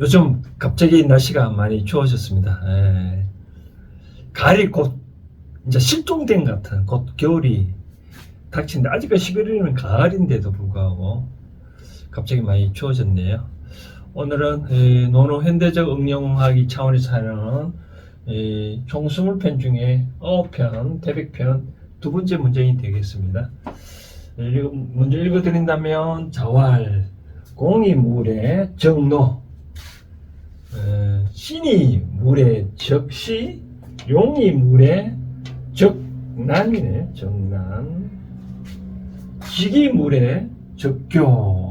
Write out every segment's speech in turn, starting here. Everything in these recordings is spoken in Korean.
요즘 갑자기 날씨가 많이 추워졌습니다. 예. 가을이 곧 이제 실종된 것 같은 곧 겨울이 닥치는데 아직까지 11월이면 가을인데도 불구하고 갑자기 많이 추워졌네요. 오늘은 에, 노노 현대적 응용하기 차원에서 하는 에, 총 20편 중에 9편, 태백편 두 번째 문장이 되겠습니다. 에, 먼저 읽어드린다면 자활, 공이 물에 정로, 에, 신이 물에 적시, 용이 물에 적난이네, 적난. 직이 물에 적교.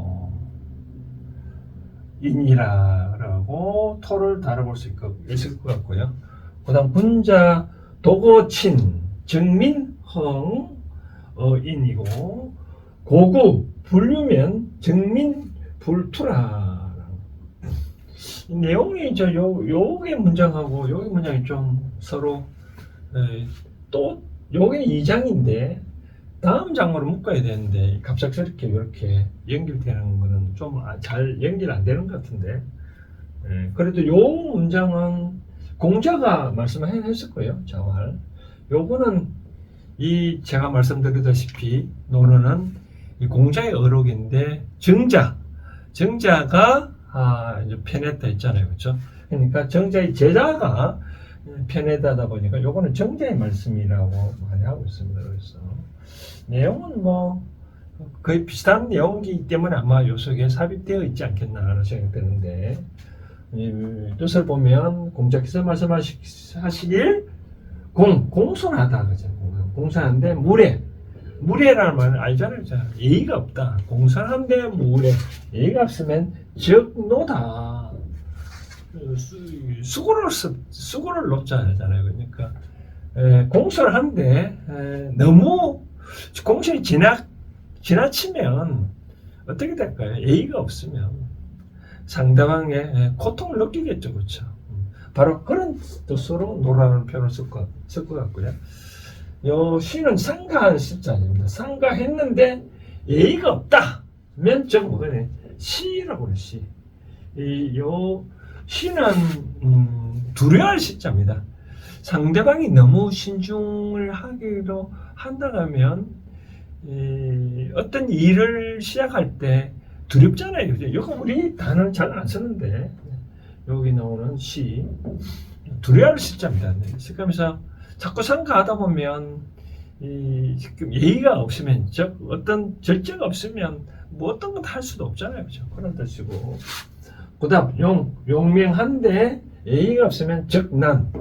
인이라라고 토를 다뤄볼 수 있- 있을 것 같고요. 그 다음 군자 도고친 증민흥 어인이고 고구 불유면 증민 불투라 이 내용이 저 요, 요게 문장하고 요게 문장이 좀 서로 에, 또 요게 2장인데 다음 장으로 묶어야 되는데 갑작스럽게 이렇게 연결되는 거는 좀 잘 연결 안 되는 것 같은데. 예, 그래도 요 문장은 공자가 말씀했을 거예요 자활 요거는 이 제가 말씀드리다시피 노는은 이 공자의 어록인데 정자. 정자가 아 이제 편했다 했잖아요. 그렇죠 그러니까 정자의 제자가 편에다다 보니까 요거는 정자의 말씀이라고 많이 하고 있습니다 그래서. 내용은 뭐 거의 비슷한 내용이기 때문에 아마 요 속에 삽입되어 있지 않겠나 하는 생각이 드는데 이 뜻을 보면 공자께서 말씀하시길 공 공손하다 그죠? 공손한데 무례 무례라는 말은 알잖아요. 자, 예의가 없다. 공손한데 무례. 예의가 없으면 적노다. 그 수- 수고를 쓰- 수고를 놓자 하잖아요. 그러니까 에, 공손한데 에, 너무 공손이 지나 지나치면 어떻게 될까요? 예의가 없으면 상대방의 에, 고통을 느끼겠죠, 그렇죠? 음, 바로 그런 뜻으로 노라는 표현을 쓸 것, 같고요. 요 시는 상가한 시자 아닙니다. 상가했는데 예의가 없다. 면 저거 뭐네 시라고 그래 시. 이요 시는 음, 두려워할 시자입니다. 상대방이 너무 신중을 하기로 한다고 하면 이, 어떤 일을 시작할 때 두렵잖아요. 이거 우리 단어는 잘 안 쓰는데 여기 나오는 시 두려워할 시자입니다. 네. 그러면서 자꾸 상가하다 보면 이 지금 예의가 없으면 즉 어떤 절제가 없으면 뭐 어떤 건 할 수도 없잖아요. 그죠? 그런 뜻이고 그다음 용 용맹한데 예의가 없으면 적난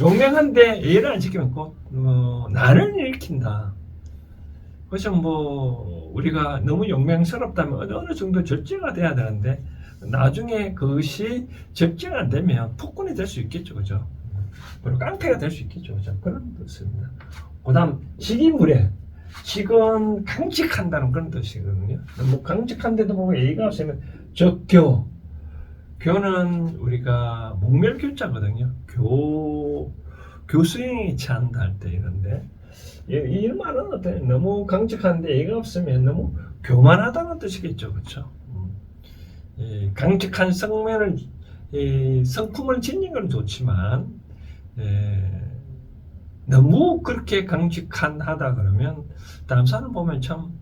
용맹한데 예의를 안 지키면 곧 어, 난을 일으킨다. 그래서 뭐 우리가 너무 용맹스럽다면 어느- 어느 정도 절제가 돼야 되는데 나중에 그것이 적제가 안 되면 폭군이 될 수 있겠죠, 그죠? 그리고 깡패가 될 수 있겠죠, 그죠? 그런 뜻입니다. 그 다음 직이물에 직은 강직한다는 그런 뜻이거든요. 뭐 강직한데도 보고 예의가 없으면 적교 교는 우리가 목멸교자거든요. 교 교수행이 취한다 할 때 이런데 이, 이 말은 어때? 너무 강직한데 예의가 없으면 너무 교만하다는 뜻이겠죠, 그렇죠? 강직한 성면을 이, 성품을 지닌 건 좋지만 에, 너무 그렇게 강직한 하다 그러면 다른 사람 보면 참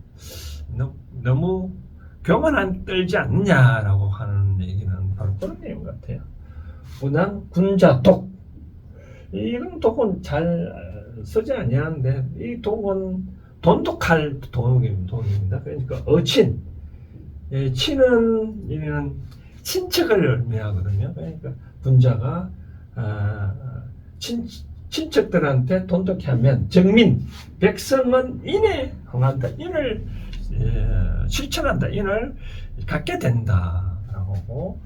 너, 너무 교만한 떨지 않냐라고 하는 얘기는 바로 그런 내용 같아요. 그다음 군자 독 이런 독은 잘 어, 쓰지 아니하는데 이 독은 돈독할 독입니다. 그러니까 어친 예, 친은 이는 친척을 의미하거든요. 그러니까 군자가 아, 친 친척들한테 돈독히 하면 정민 백성은 인에 흥한다. 인을 예, 실천한다. 인을 갖게 된다라고 하고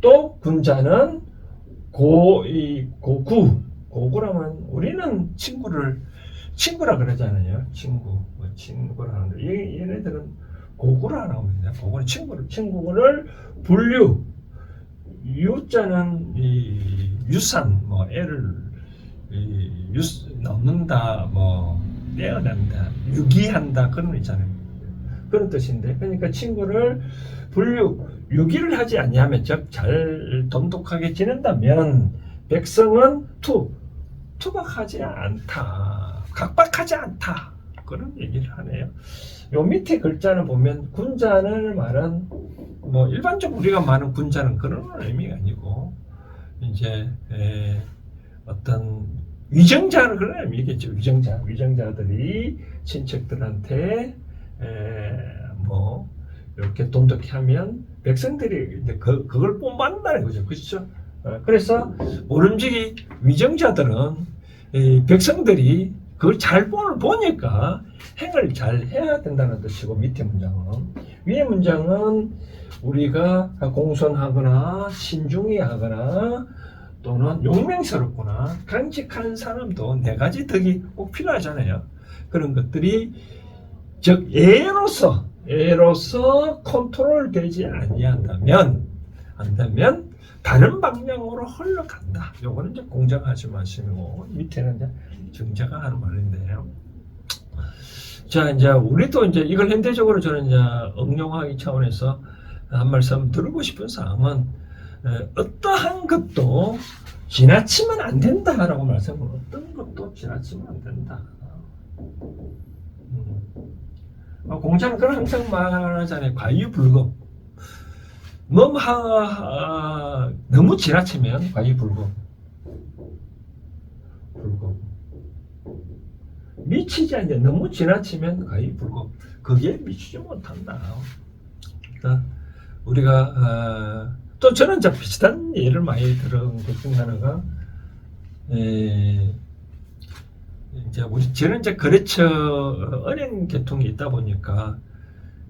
또 군자는 고, 이, 고구, 고구라면 우리는 친구를 친구라 그러잖아요. 친구, 뭐 친구라 하는데 얘, 얘네들은 고구라라고 합니다. 고구는 친구를, 친구를 분류, 유자는 이 유산, 뭐 애를 이 유, 넣는다, 뭐 떼어낸다, 유기한다 그런 거 있잖아요. 그런 뜻인데 그러니까 친구를 불육 유기를 하지 아니하면 즉 잘 돈독하게 지낸다면 백성은 투 투박하지 않다 각박하지 않다 그런 얘기를 하네요. 요 밑에 글자를 보면 군자를 말은 뭐 일반적으로 우리가 말하는 군자는 그런 의미가 아니고 이제 에, 어떤 위정자를 그런 의미겠죠. 위정자, 위정자들이 친척들한테 에, 뭐 이렇게 돈독히 하면 백성들이 이제 그, 그걸 뽐받는다는 거죠. 그렇죠? 어, 그래서 모름지기 위정자들은 이 백성들이 그걸 잘 보- 보니까 행을 잘 해야 된다는 뜻이고 밑에 문장은 위에 문장은 우리가 공손하거나 신중히 하거나 또는 용맹스럽거나 강직한 사람도 네 가지 덕이 꼭 필요하잖아요. 그런 것들이 즉 애로서 애로서 컨트롤 되지 아니한다면 안다면 다른 방향으로 흘러간다. 요거는 이제 공정하지 마시고 밑에는 이제 정자가 하는 말인데요. 자 이제 우리도 이제 이걸 현대적으로 저는 이제 응용하기 차원에서 한 말씀 드리고 싶은 사항은 에, 어떠한 것도 지나치면 안 된다라고 말씀을 어떤 것도 지나치면 안 된다. 음. 어, 공자는 그걸 항상 말하잖아요. 과유불급. 너무 하, 아, 너무 지나치면 과유불급. 불급. 미치지 않냐. 너무 지나치면 과유불급. 거기에 미치지 못한다. 그러니까 우리가 아, 또 저는 이제 비슷한 예를 많이 들은 것 중에 하나가 에, 이제 우리 저는 이제 거래처 은행 계통이 있다 보니까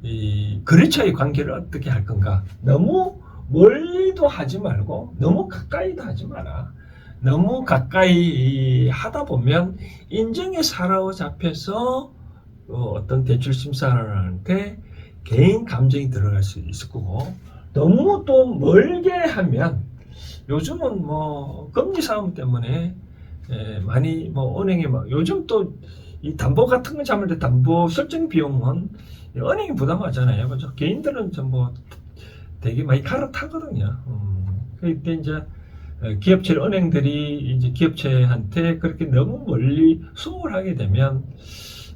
이 거래처의 관계를 어떻게 할 건가? 너무 멀리도 하지 말고 너무 가까이도 하지 마라. 너무 가까이 하다 보면 인정에 사로잡혀서 어, 어떤 대출 심사원한테 개인 감정이 들어갈 수 있을 거고 너무 또 멀게 하면 요즘은 뭐 금리 싸움 때문에 예, 많이 뭐 은행에 막 요즘 또 이 담보 같은 거 잡을 때 담보 설정 비용은 은행이 부담하잖아요. 그죠? 개인들은 전뭐 되게 많이 갈아타거든요. 음, 그때 이제 어, 기업체 은행들이 이제 기업체한테 그렇게 너무 멀리 수월하게 되면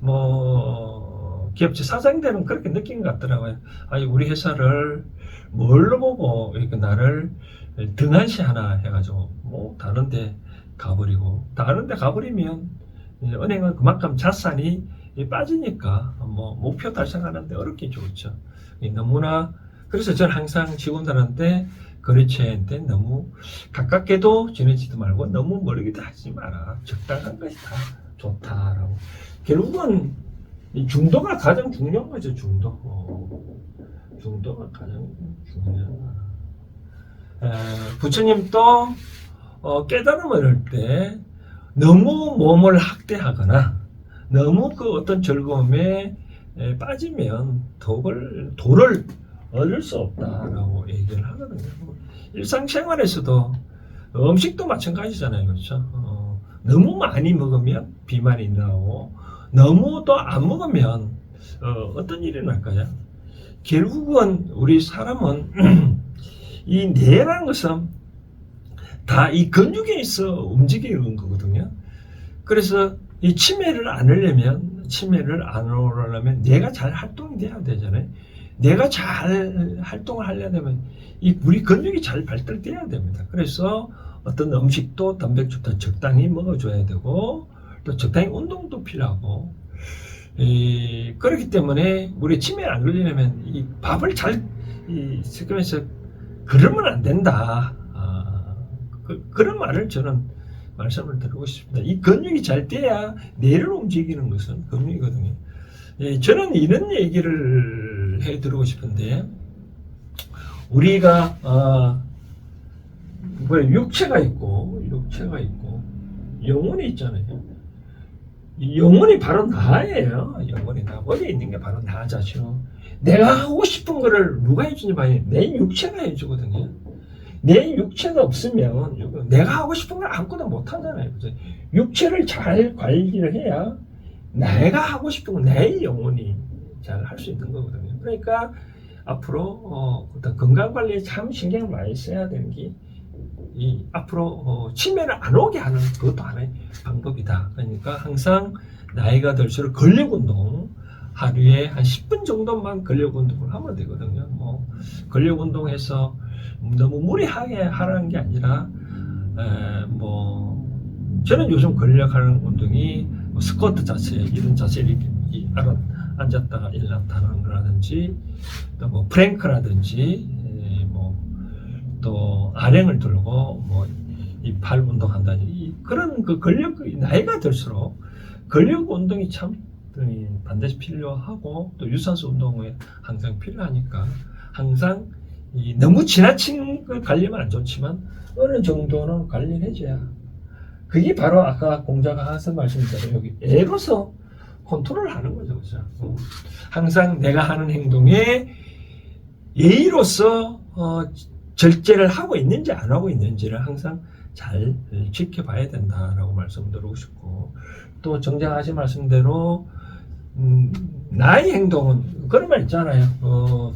뭐 기업체 사장들은 그렇게 느낀 것 같더라고요. 아니 우리 회사를 뭘로 보고 이렇게 나를 등한시 하나 해가지고 뭐 다른데 가버리고 다른데 가버리면 은행은 그만큼 자산이 빠지니까 뭐 목표 달성하는데 어렵게 좋죠. 너무나 그래서 저는 항상 직원들한테 거래처한테 너무 가깝게도 지내지도 말고 너무 멀기도 하지 마라. 적당한 것이 다 좋다라고. 결국은 이 중도가 가장 중요한 거죠. 중도. 어, 중도가 가장 중요한 거. 에, 부처님도 어, 깨달음을 할때 너무 몸을 학대하거나 너무 그 어떤 즐거움에 에, 빠지면 독을 도를 얻을 수 없다라고 얘기를 하거든요. 일상생활에서도 음식도 마찬가지잖아요, 그렇죠? 어, 너무 많이 먹으면 비만이 나오고 너무 또 안 먹으면 어, 떤 일이 날까요? 결국은 우리 사람은 이 뇌라는 것은 다 이 근육에 있어 움직이는 거거든요. 그래서 이 치매를 안 하려면 치매를 안 하려면 뇌가 잘 활동이 돼야 되잖아요. 뇌가 잘 활동을 하려면 이 우리 근육이 잘 발달돼야 됩니다. 그래서 어떤 음식도 단백질도 적당히 먹어줘야 되고 또 적당히 운동도 필요하고 이, 그렇기 때문에 우리 치매 안 걸리려면 이 밥을 잘이 습관해서 그러면 안 된다. 아, 그, 그런 말을 저는 말씀을 드리고 싶습니다. 이 근육이 잘 돼야 뇌를 움직이는 것은 근육이거든요. 예, 저는 이런 얘기를 해 드리고 싶은데 우리가 아, 뭐 육체가 있고 육체가 있고 영혼이 있잖아요. 이 영혼이 바로 나예요. 영혼이 나 어디에 있는 게 바로 나 자신. 내가 하고 싶은 거를 누가 해주냐 봐요. 내 육체가 해주거든요. 내 육체가 없으면 내가 하고 싶은 걸 아무것도 못 하잖아요. 그죠? 육체를 잘 관리를 해야 내가 하고 싶은 건내 영혼이 잘 할 수 있는 거거든요. 그러니까 앞으로 어, 어떤 건강 관리에 참 신경을 많이 써야 되는 게 이 앞으로 어, 치매를 안 오게 하는 그것도 하나의 방법이다. 그러니까 항상 나이가 들수록 근력 운동 하루에 한 10분 정도만 근력 운동을 하면 되거든요. 뭐 근력 운동해서 너무 무리하게 하라는 게 아니라 에, 뭐 저는 요즘 근력하는 운동이 뭐 스쿼트 자세 이런 자세를 이 알아 앉았다가 일어났다는 거라든지 또 뭐 프랭크라든지 뭐또 아령을 들고 뭐 이 팔 운동한다든지 이 그런 그 근력 나이가 들수록 근력 운동이 참 이, 반드시 필요하고 또 유산소 운동에 항상 필요하니까 항상 이 너무 지나친 걸 관리하면 안 좋지만 어느 정도는 관리를 해줘야 그게 바로 아까 공자가 항상 말씀드린 여기 애로서 컨트롤 하는 거죠. 그죠? 어. 항상 내가 하는 행동에 예의로서 어, 절제를 하고 있는지 안 하고 있는지를 항상 잘 지켜봐야 된다라고 말씀드리고 싶고 또 정장하신 말씀대로 음, 나의 행동은 그런 말 있잖아요. 어,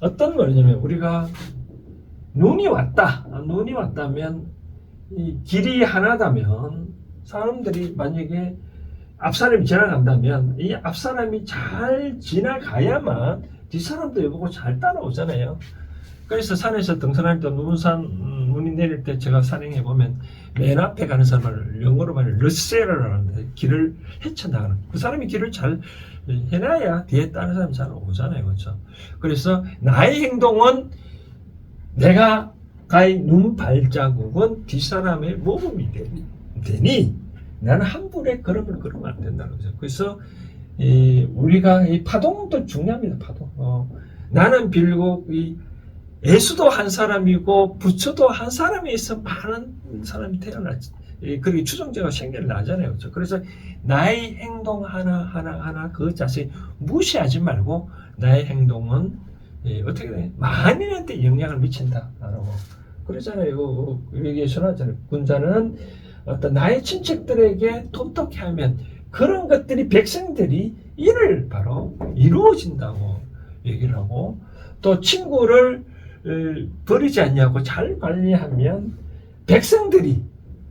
어떤 말이냐면 우리가 눈이 왔다. 눈이 왔다면 이 길이 하나다면 사람들이 만약에 앞사람이 지나간다면 이 앞사람이 잘 지나가야만 뒷사람도 여보고 잘 따라오잖아요. 그래서 산에서 등산할 때 눈산 음, 눈이 내릴 때 제가 산행해 보면 맨 앞에 가는 사람을 영어로 말하면 르세라를 하는데 길을 헤쳐나가는 그 사람이 길을 잘 해놔야 뒤에 다른 사람이 잘 오잖아요, 그렇죠? 그래서 나의 행동은 내가 가의 눈 발자국은 뒷사람의 모범이 되니, 되니 나는 함부로 걸으면 걸으면 안 된다는 거죠. 그래서 이 우리가 이 파동도 중요합니다. 파동. 어, 나는 빌고 이 예수도 한 사람이고 부처도 한 사람이 있어 많은 사람이 태어났지. 이 그렇게 추정제가 생겨나잖아요. 그렇죠? 그래서 나의 행동 하나 하나 하나 그 자세 무시하지 말고 나의 행동은 예, 어떻게 돼? 만인한테 영향을 미친다 라고 그러잖아요. 여기 전하잖아요. 군자는 어떤 나의 친척들에게 톡톡히 하면 그런 것들이 백성들이 이를 바로 이루어진다고 얘기를 하고 또 친구를 어, 버리지 않냐고 잘 관리하면 백성들이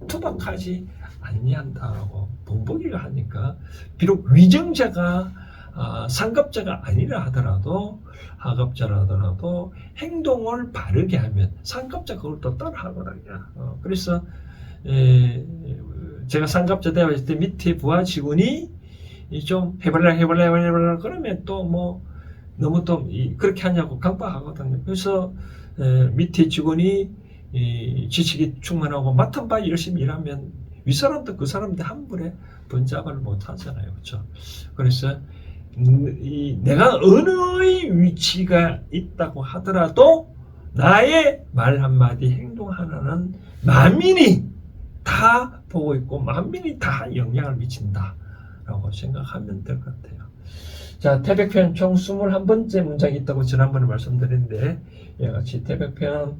투박하지 아니한다고 본보기가 하니까 비록 위정자가 아, 상급자가 아니라 하더라도 하급자라 하더라도 행동을 바르게 하면 상급자 그걸 또 따라 하거든요. 어, 그래서 에, 제가 상급자 되었을 때 밑에 부하 직원이 이좀 해볼래 해볼래 해볼래 그러면 또뭐 너무 또 이- 그렇게 하냐고 강박하거든요. 그래서 에, 밑에 직원이 이 지식이 충만하고 맡은 바 열심히 일하면 윗사람도 그 사람들 한 번에 번잡을 못 하잖아요. 그렇죠? 그래서 내가 어느 위치가 있다고 하더라도 나의 말 한마디 행동 하나는 만민이 다 보고 있고 만민이 다 영향을 미친다라고 생각하면 될 것 같아요. 자, 태백편 총 21번째 문장이 있다고 지난번에 말씀드렸는데 이와 같이 태백편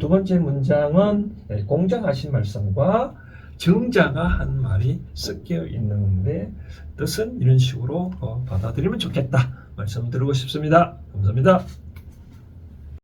두 번째 문장은 공장하신 말씀과 정자가 한 말이 섞여 있는데 뜻은 이런 식으로 어, 받아들이면 좋겠다 말씀드리고 싶습니다. 감사합니다.